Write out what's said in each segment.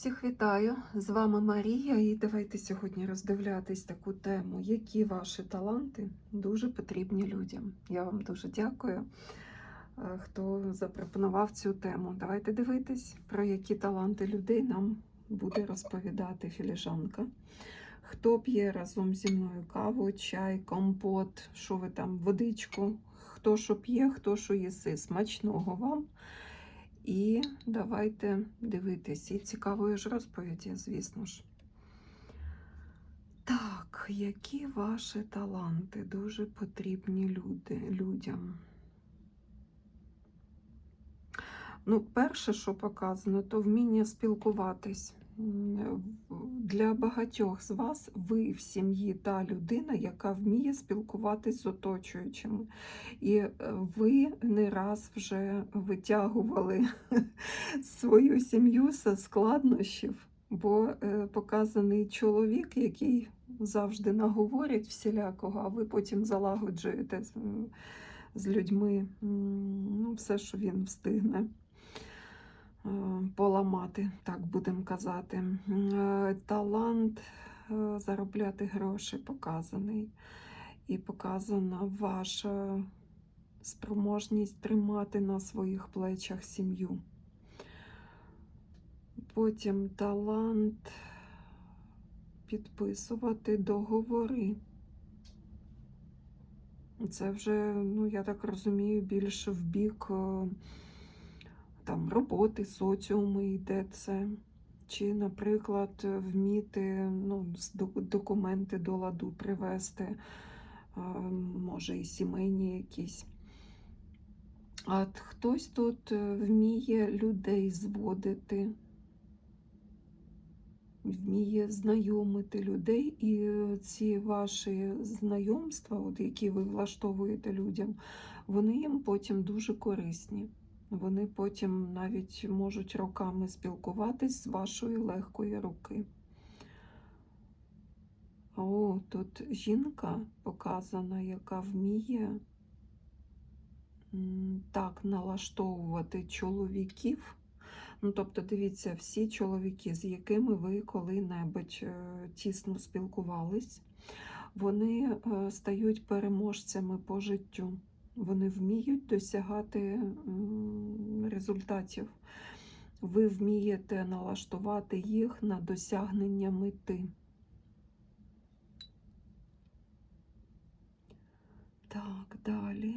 Всіх вітаю! З вами Марія, і давайте сьогодні роздивлятись таку тему, які ваші таланти дуже потрібні людям. Я вам дуже дякую, е, хто запропонував цю тему. Давайте дивитись, про які таланти людей нам буде розповідати філіжанка. Хто п'є разом зі мною каву, чай, компот, що ви там, водичку, хто що п'є, хто що їси. Смачного вам! І давайте дивитись. І цікавої ж розповіді, звісно ж. Так, які ваші таланти дуже потрібні люди, людям? Ну, перше, що показано, то вміння спілкуватись. Для багатьох з вас ви в сім'ї та людина, яка вміє спілкуватись з оточуючими. І е, ви не раз вже витягували свою сім'ю зі складнощів, бо е, показаний чоловік, який завжди наговорить всілякого, а ви потім залагоджуєте з, людьми ну, все, що він встигне поламати, так будемо казати. Е, Талант е, заробляти гроші показаний. І показана ваша спроможність тримати на своїх плечах сім'ю. Потім талант підписувати договори. Це вже, ну, я так розумію, більше в бік е, там, роботи, соціуму йде це. Чи, наприклад, вміти ну, документи до ладу привести, може, і сімейні якісь. А хтось тут е, вміє людей зводити, вміє знайомити людей, і е, ці ваші знайомства, от які ви влаштовуєте людям, вони їм потім дуже корисні. Вони потім навіть можуть роками спілкуватись з вашої легкої руки. О, тут жінка показана, яка вміє так налаштовувати чоловіків. Ну, тобто, дивіться, всі чоловіки, з якими ви коли-небудь е, тісно спілкувались, вони е, стають переможцями по життю. Вони вміють досягати результатів. Ви вмієте налаштувати їх на досягнення мети. Так, далі.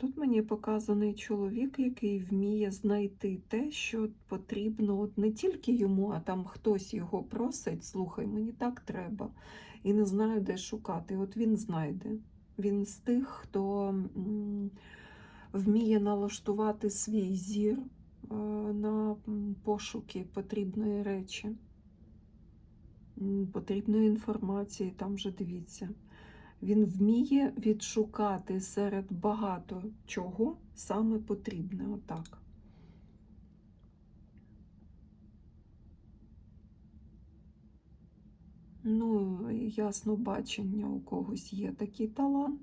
Тут мені показаний чоловік, який вміє знайти те, що потрібно от не тільки йому, а там хтось його просить, слухай, мені так треба, і не знаю, де шукати. От він знайде. Він з тих, хто вміє налаштувати свій зір е, на пошуки потрібної речі, потрібної інформації, там вже дивіться. Він вміє відшукати серед багато чого саме потрібне. Отак. Ну, ясно бачення у когось є такий талант.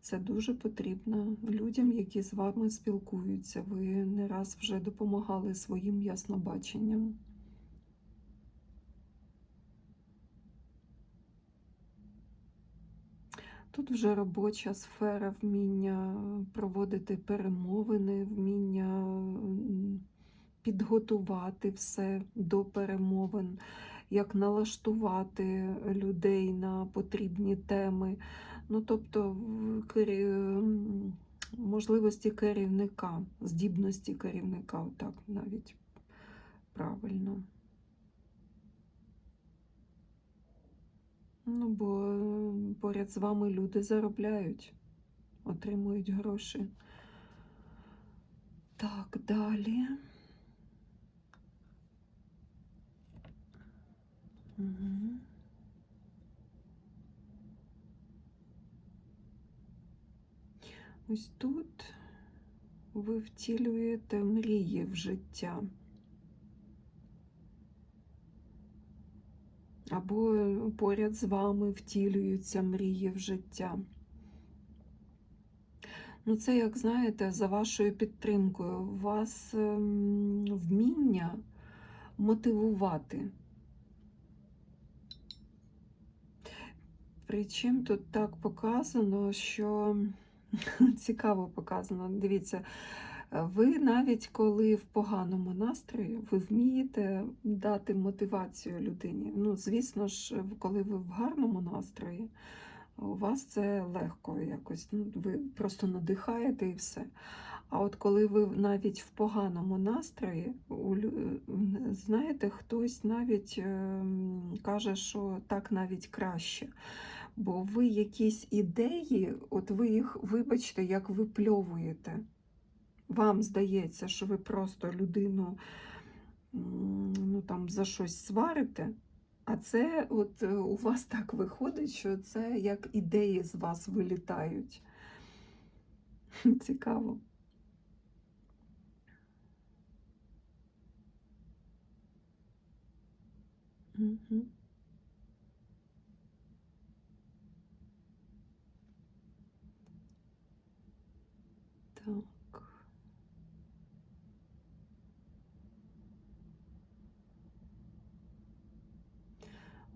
Це дуже потрібно людям, які з вами спілкуються. Ви не раз вже допомагали своїм яснобаченням. Тут вже робоча сфера, вміння проводити перемовини, вміння підготувати все до перемовин, як налаштувати людей на потрібні теми. Ну, тобто, можливості керівника, здібності керівника, отак навіть правильно. Ну, бо поряд з вами люди заробляють, отримують гроші. Так, далі. Угу. Ось тут ви втілюєте мрії в життя. Або е, поряд з вами втілюються мрії в життя. Ну, це, як знаєте, за вашою підтримкою. У вас ем, вміння мотивувати. Причому тут так показано, що цікаво показано. Дивіться, ви навіть коли в поганому настрої, ви вмієте дати мотивацію людині. Ну, звісно ж, коли ви в гарному настрої, у вас це легко якось. Ну, ви просто надихаєте і все. А от коли ви навіть в поганому настрої, знаєте, хтось навіть ем, каже, що так навіть краще. Бо ви якісь ідеї, от ви їх, вибачте, як випльовуєте. Вам здається, що ви просто людину ну, там, за щось сварите, а це от е, у вас так виходить, що це як ідеї з вас вилітають. Цікаво. Мгм. Так.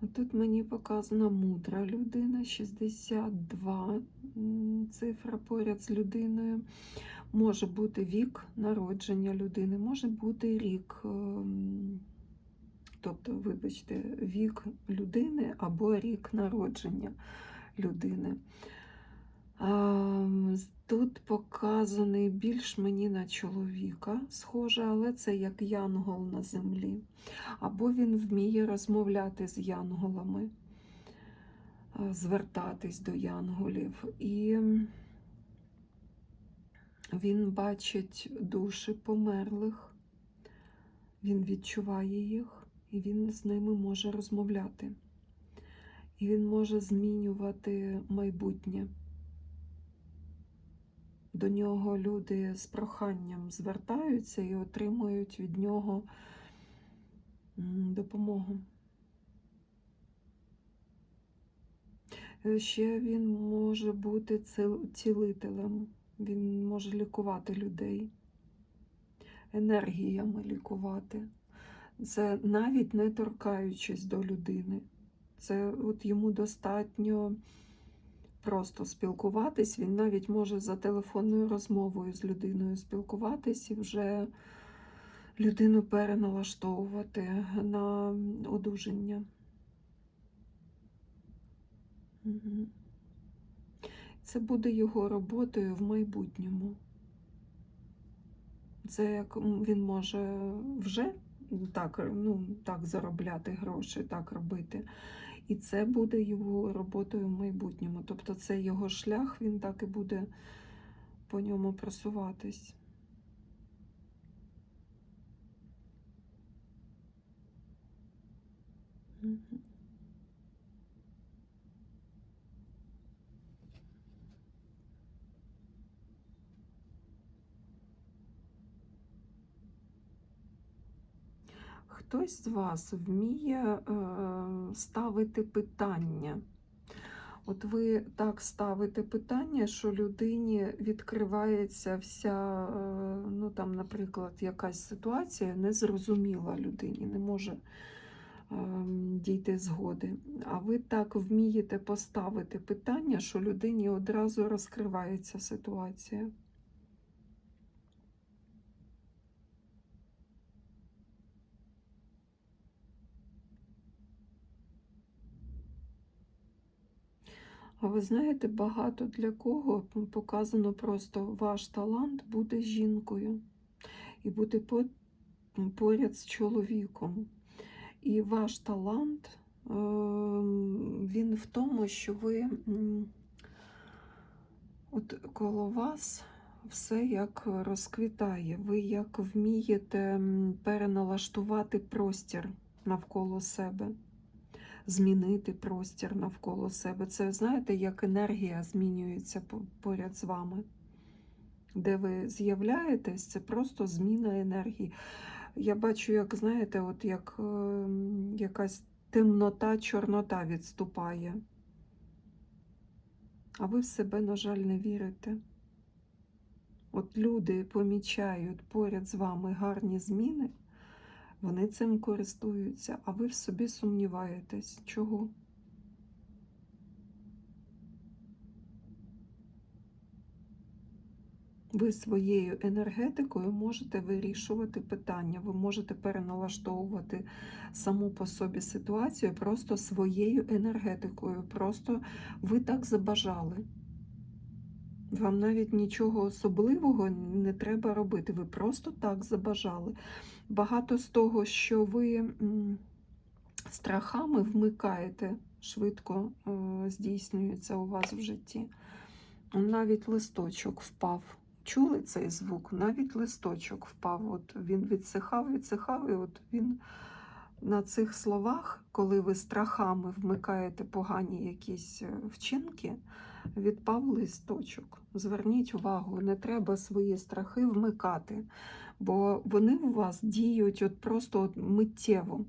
Тут мені показана мудра людина, 62 цифра поряд з людиною. Може бути вік народження людини, може бути рік, ем, тобто, вибачте, вік людини або рік народження людини. Тут показаний більш мені на чоловіка схоже, але це як янгол на землі. Або він вміє розмовляти з янголами, е, звертатись до янголів. І він бачить душі померлих, він відчуває їх, і він з ними може розмовляти. І він може змінювати майбутнє. До нього люди з проханням звертаються і отримують від нього допомогу. Е, Ще він може бути цілителем, він може лікувати людей, енергіями лікувати. Це навіть не торкаючись до людини. Це от йому достатньо просто спілкуватись. Він навіть може за телефонною розмовою з людиною спілкуватись і вже людину переналаштовувати на одужання. Це буде його роботою в майбутньому. Це як він може вже так, ну, так заробляти гроші, так робити. І це буде його роботою в майбутньому. Тобто це його шлях, він так і буде по ньому просуватись. Хтось з вас вміє е, ставити питання. От ви так ставите питання, що людині відкривається вся, е, ну там, наприклад, якась ситуація незрозуміла людині, не може ем, дійти згоди. А ви так вмієте поставити питання, що людині одразу розкривається ситуація. А ви знаєте, багато для кого показано просто ваш талант бути жінкою і по- поряд з чоловіком. І ваш талант ем, він в тому, що ви от коло вас все як розквітає. Ви як вмієте переналаштувати простір навколо себе змінити простір навколо себе. Це знаєте, як енергія змінюється поряд з вами. Де ви з'являєтесь, це просто зміна енергії. Я бачу, як знаєте, от як е, якась темнота, чорнота відступає. А ви в себе, на жаль, не вірите. От люди помічають поряд з вами гарні зміни, вони цим користуються, а ви в собі сумніваєтесь. Чого? Ви своєю енергетикою можете вирішувати питання, ви можете переналаштовувати саму по собі ситуацію просто своєю енергетикою. Просто ви так забажали. Вам навіть нічого особливого не треба робити. Ви просто так забажали. Багато з того, що ви страхами вмикаєте, швидко здійснюється у вас в житті. Навіть листочок впав. Чули цей звук? Навіть листочок впав. От він відсихав, відсихав, і от він на цих словах, коли ви страхами вмикаєте погані якісь е, вчинки, відпав листочок. Зверніть увагу, не треба свої страхи вмикати, бо вони у вас діють от просто от миттєво.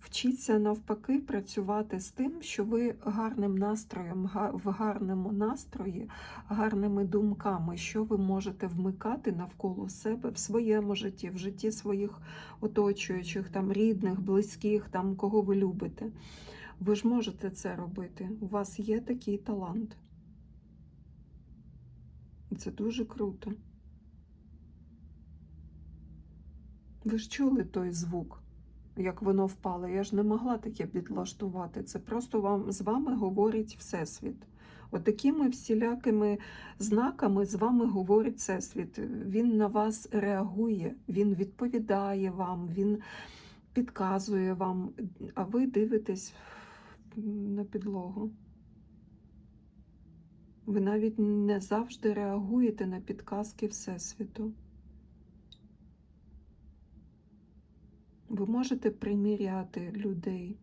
Вчіться навпаки працювати з тим, що ви гарним настроєм, в гарному настрої, гарними думками, що ви можете вмикати навколо себе в своєму житті, в житті своїх оточуючих, там рідних, близьких, там кого ви любите. Ви ж можете це робити. У вас є такий талант. Це дуже круто. Ви ж чули той звук, як воно впало. Я ж не могла таке підлаштувати. Це просто вам з вами говорить Всесвіт. Отакими всілякими знаками з вами говорить Всесвіт. Він на вас реагує, він відповідає вам, він підказує вам, а ви дивитесь на підлогу. Ви навіть не завжди реагуєте на підказки Всесвіту. Ви можете приміряти людей,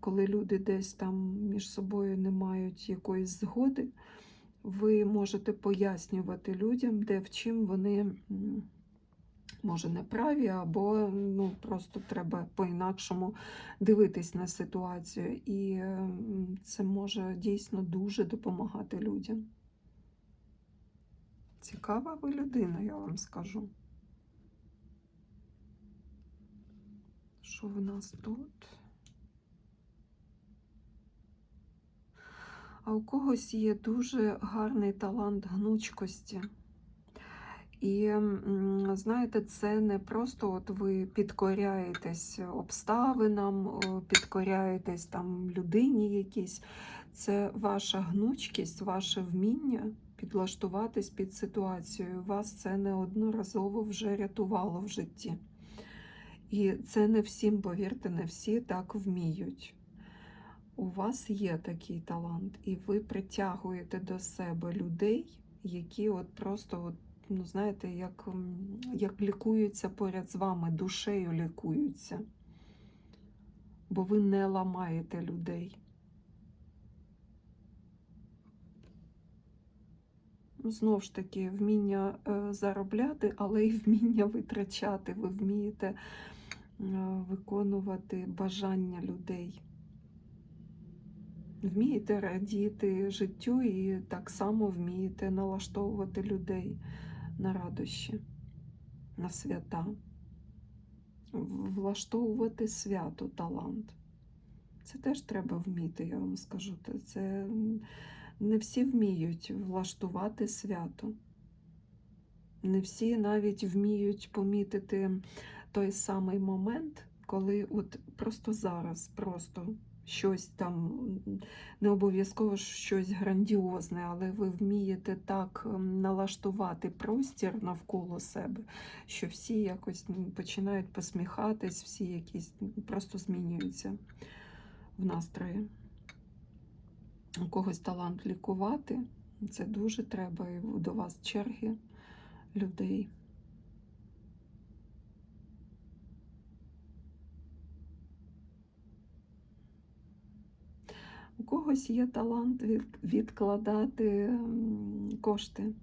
коли люди десь там між собою не мають якоїсь згоди, ви можете пояснювати людям, де в чим вони може неправі, або ну, просто треба по-інакшому дивитись на ситуацію. І це може дійсно дуже допомагати людям. Цікава ви людина, я вам скажу. Що в нас тут? А у когось є дуже гарний талант гнучкості. І знаєте, це не просто от ви підкоряєтесь обставинам, підкоряєтесь там людині якійсь. Це ваша гнучкість, ваше вміння підлаштуватись під ситуацію. Вас це неодноразово вже рятувало в житті. І це не всім, повірте, не всі так вміють. У вас є такий талант, і ви притягуєте до себе людей, які от просто, от, ну знаєте, як, як лікуються поряд з вами, душею лікуються. Бо ви не ламаєте людей. Ну, Знов ж таки, вміння е, заробляти, але й вміння витрачати. Ви вмієте е, виконувати бажання людей. Вмієте радіти життю і так само вмієте налаштовувати людей на радощі, на свята, влаштовувати свято талант. Це теж треба вміти, я вам скажу. Це не всі вміють влаштувати свято. Не всі навіть вміють помітити той самий момент, коли от просто зараз, просто щось там, не обов'язково щось грандіозне, але ви вмієте так ем, налаштувати простір навколо себе, що всі якось починають посміхатись, всі якісь просто змінюються в настрої. У когось талант лікувати, це дуже треба, і до вас черги людей. когось є талант відкладати кошти.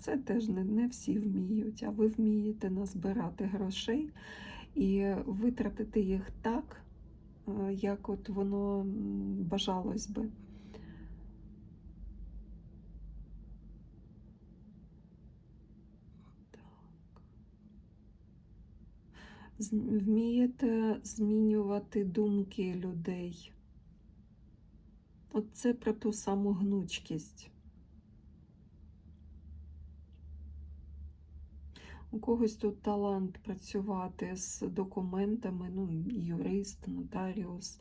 Це теж не, не всі вміють, а ви вмієте назбирати грошей і витратити їх так, е, як от воно бажалось би. Вмієте змінювати думки людей. От це про ту саму гнучкість. У когось тут талант працювати з документами, ну, юрист, нотаріус.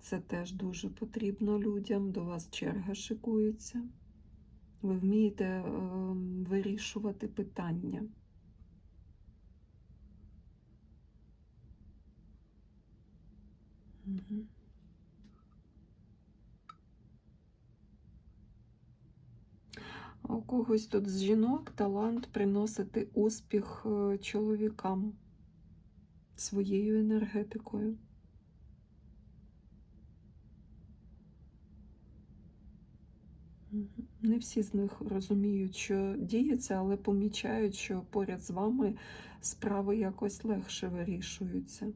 Це теж дуже потрібно людям. До вас черга шикується. Ви вмієте е, вирішувати питання. У когось тут з жінок талант приносити успіх е, чоловікам своєю енергетикою. Не всі з них розуміють, що діється, але помічають, що поряд з вами справи якось легше вирішуються.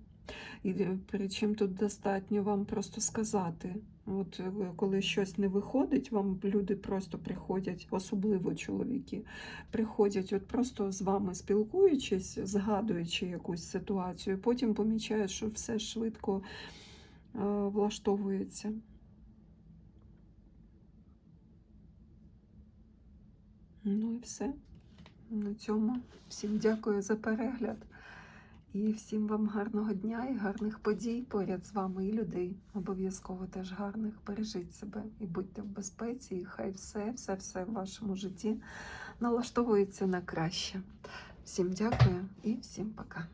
І е, причому тут достатньо вам просто сказати. От е, коли щось не виходить, вам люди просто приходять, особливо чоловіки, приходять, от просто з вами спілкуючись, згадуючи якусь ситуацію, потім помічають, що все швидко е, влаштовується. Ну і все. На цьому всім дякую за перегляд. І всім вам гарного дня і гарних подій поряд з вами і людей. Обов'язково теж гарних. Бережіть себе і будьте в безпеці, і хай все, все, все в вашому житті налаштовується на краще. Всім дякую і всім пока.